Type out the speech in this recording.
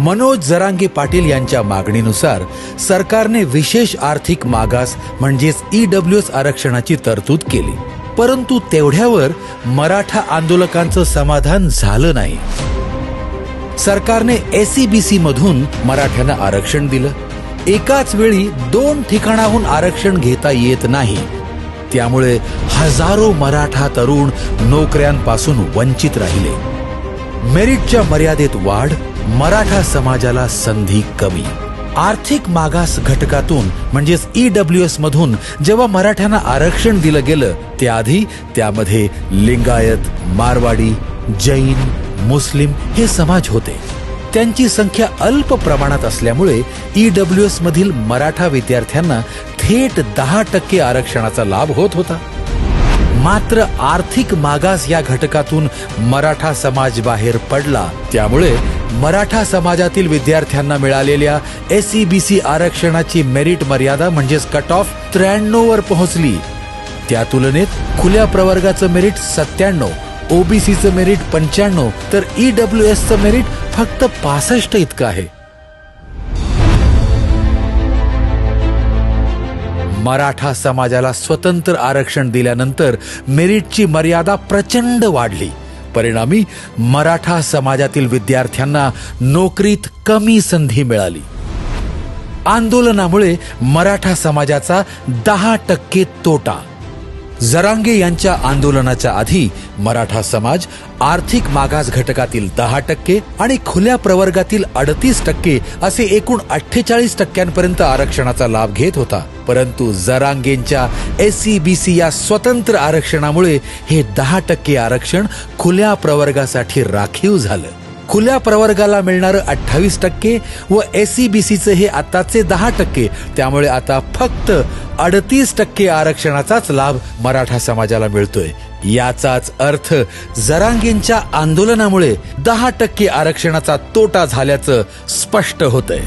मनोज जरांगे पाटील यांच्या मागणीनुसार सरकारने विशेष आर्थिक मागास म्हणजेच ईडब्ल्यू एस आरक्षणाची तरतूद केली. परंतु तेवढ्यावर मराठा आंदोलकांचं समाधान झालं नाही. सरकारने एसईबीसी मधून मराठ्यांना आरक्षण दिलं. एकाच वेळी दोन ठिकाणाहून आरक्षण घेता येत नाही. त्यामुळे हजारो मराठा तरुण नोकऱ्यांपासून वंचित राहिले. मेरिटच्या मर्यादेत वाढ मराठा समाजाला संधी कमी. आर्थिक मागास घटकातून म्हणजेच ईडब्ल्यू एस मधून जेव्हा मराठ्यांना आरक्षण दिलं गेलं त्याआधी त्यामध्ये लिंगायत मारवाडी जैन मुस्लिम हे समाज होते. त्यांची संख्या अल्प प्रमाणात असल्यामुळे ईडब्ल्यू एस मधील मराठा विद्यार्थ्यांना थेट दहा टक्के आरक्षणाचा लाभ होत होता. मात्र आर्थिक मागास या घटकातून मराठा समाज बाहेर पडला. त्यामुळे मराठा समाजातील विद्यार्थ्यांना मिळालेल्या एस बी सी आरक्षणाची मेरिट मर्यादा म्हणजेच कट ऑफ त्र्याण्णव वर पोहोचली. त्या तुलनेत खुल्या प्रवर्गाचं मेरिट सत्त्याण्णव ओबीसीचं मेरिट पंच्याण्णव तर ईडब्ल्यू एसचं मेरिट फक्त पासष्ट इतकं आहे. मराठा समाजाला स्वतंत्र आरक्षण दिल्यानंतर मेरिटची मर्यादा प्रचंड वाढली. परिणामी मराठा समाजातील विद्यार्थ्यांना नोकरीत कमी संधी मिळाली. आंदोलनामुळे मराठा समाजाचा दहा टक्के तोटा. जरांगे यांच्या आंदोलनाच्या आधी मराठा समाज आर्थिक मागास घटकातील दहा टक्के आणि खुल्या प्रवर्गातील अडतीस टक्के असे एकूण अठ्ठेचाळीस टक्क्यांपर्यंत आरक्षणाचा लाभ घेत होता. परंतु जरांगेंच्या ए सी बी सी या स्वतंत्र आरक्षणामुळे हे दहा टक्के आरक्षण खुल्या प्रवर्गासाठी राखीव झालं. खुल्या प्रवर्गाला मिळणारं अठ्ठावीस टक्के व ए सी बी सीचं हे आताचे दहा टक्के. त्यामुळे आता फक्त अडतीस टक्के आरक्षणाचाच लाभ मराठा समाजाला मिळतोय. याचाच अर्थ जरांगेंच्या आंदोलनामुळे दहा टक्के आरक्षणाचा तोटा झाल्याचं स्पष्ट होतंय.